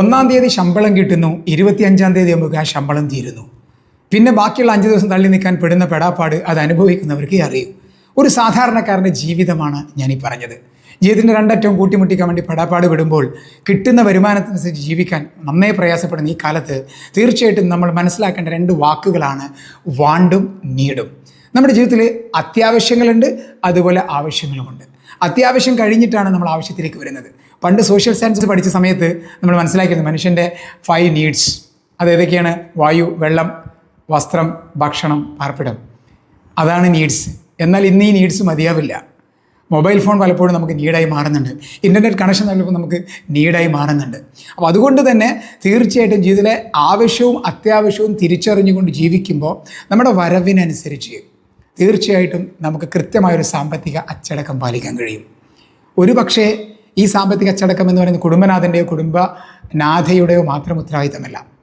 ഒന്നാം തീയതി ശമ്പളം കിട്ടുന്നു ഇരുപത്തിയഞ്ചാം തീയതി ആകുമ്പോൾ ആ ശമ്പളം തീരുന്നു. പിന്നെ ബാക്കിയുള്ള അഞ്ച് ദിവസം തള്ളി നിൽക്കാൻ പെടുന്ന പെടാപ്പാട് അത് അനുഭവിക്കുന്നവർക്ക് അറിയും. ഒരു സാധാരണക്കാരന്റെ ജീവിതമാണ് ഞാൻ ഈ പറഞ്ഞത്. ജീവിതത്തിന്റെ രണ്ടറ്റവും കൂട്ടിമുട്ടിക്കാൻ വേണ്ടി പെടാപ്പാട് വിടുമ്പോൾ കിട്ടുന്ന വരുമാനത്തിനനുസരിച്ച് ജീവിക്കാൻ നന്നേ പ്രയാസപ്പെടുന്ന ഈ കാലത്ത് തീർച്ചയായിട്ടും നമ്മൾ മനസ്സിലാക്കേണ്ട രണ്ട് വാക്കുകളാണ് വാണ്ടും നീടും. നമ്മുടെ ജീവിതത്തിൽ അത്യാവശ്യങ്ങളുണ്ട് അതുപോലെ ആവശ്യങ്ങളുമുണ്ട്. അത്യാവശ്യം കഴിഞ്ഞിട്ടാണ് നമ്മൾ ആവശ്യത്തിലേക്ക് വരുന്നത്. പണ്ട് സോഷ്യൽ സയൻസ് പഠിച്ച സമയത്ത് നമ്മൾ മനസ്സിലാക്കിയത് മനുഷ്യന്റെ ഫൈവ് നീഡ്സ് അത് ഏതൊക്കെയാണ്? വായു വെള്ളം വസ്ത്രം ഭക്ഷണം പാർപ്പിടം. അതാണ് നീഡ്സ് എന്നാൽ ഇന്ന് ഈ നീഡ്സ് മതിയാവില്ല. മൊബൈൽ ഫോൺ പലപ്പോഴും നമുക്ക് നീഡായി മാറുന്നുണ്ട്. ഇന്റർനെറ്റ് കണക്ഷൻ നൽകുമ്പോൾ നമുക്ക് നീഡായി മാറുന്നുണ്ട്. അപ്പോൾ അതുകൊണ്ട് തന്നെ തീർച്ചയായിട്ടും ജീവിതത്തിലെ ആവശ്യവും അത്യാവശ്യവും തിരിച്ചറിഞ്ഞുകൊണ്ട് ജീവിക്കുമ്പോൾ നമ്മുടെ വരവിനനുസരിച്ച് തീർച്ചയായിട്ടും നമുക്ക് കൃത്യമായൊരു സാമ്പത്തിക അച്ചടക്കം പാലിക്കാൻ കഴിയും. ഒരു പക്ഷേ ഈ സാമ്പത്തിക അച്ചടക്കം എന്ന് പറയുന്നത് കുടുംബനാഥന്റെയോ കുടുംബനാഥയുടെയോ മാത്രം ഉത്തരവാദിത്തമല്ല.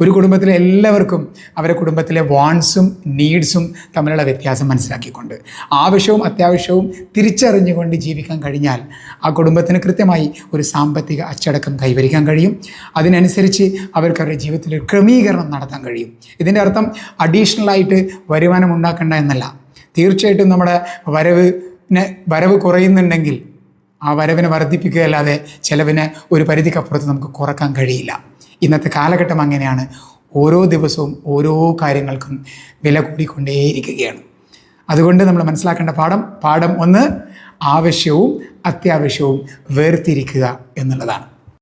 ഒരു കുടുംബത്തിലെ എല്ലാവർക്കും അവരുടെ കുടുംബത്തിലെ വാൺസും നീഡ്സും തമ്മിലുള്ള വ്യത്യാസം മനസ്സിലാക്കിക്കൊണ്ട് ആവശ്യവും അത്യാവശ്യവും തിരിച്ചറിഞ്ഞുകൊണ്ട് ജീവിക്കാൻ കഴിഞ്ഞാൽ ആ കുടുംബത്തിന് കൃത്യമായി ഒരു സാമ്പത്തിക അച്ചടക്കം കൈവരിക്കാൻ കഴിയും. അതിനനുസരിച്ച് അവർക്ക് അവരുടെ ജീവിതത്തിൽ ക്രമീകരണം നടത്താൻ കഴിയും. ഇതിന്റെ അർത്ഥം അഡീഷണലായിട്ട് വരുമാനം ഉണ്ടാക്കേണ്ട എന്നല്ല. തീർച്ചയായിട്ടും നമ്മുടെ വരവിന് വരവ് കുറയുന്നുണ്ടെങ്കിൽ ആ വരവിനെ വർദ്ധിപ്പിക്കുക അല്ലാതെ ചിലവിന് ഒരു പരിധിക്കപ്പുറത്ത് നമുക്ക് കുറയ്ക്കാൻ കഴിയില്ല. ഇന്നത്തെ കാലഘട്ടം അങ്ങനെയാണ്. ഓരോ ദിവസവും ഓരോ കാര്യങ്ങൾക്കും വില കൂടിക്കൊണ്ടേയിരിക്കുകയാണ്. അതുകൊണ്ട് നമ്മൾ മനസ്സിലാക്കേണ്ട പാഠം പാഠം ഒന്ന് ആവശ്യവും അത്യാവശ്യവും വേർതിരിക്കുക എന്നുള്ളതാണ്.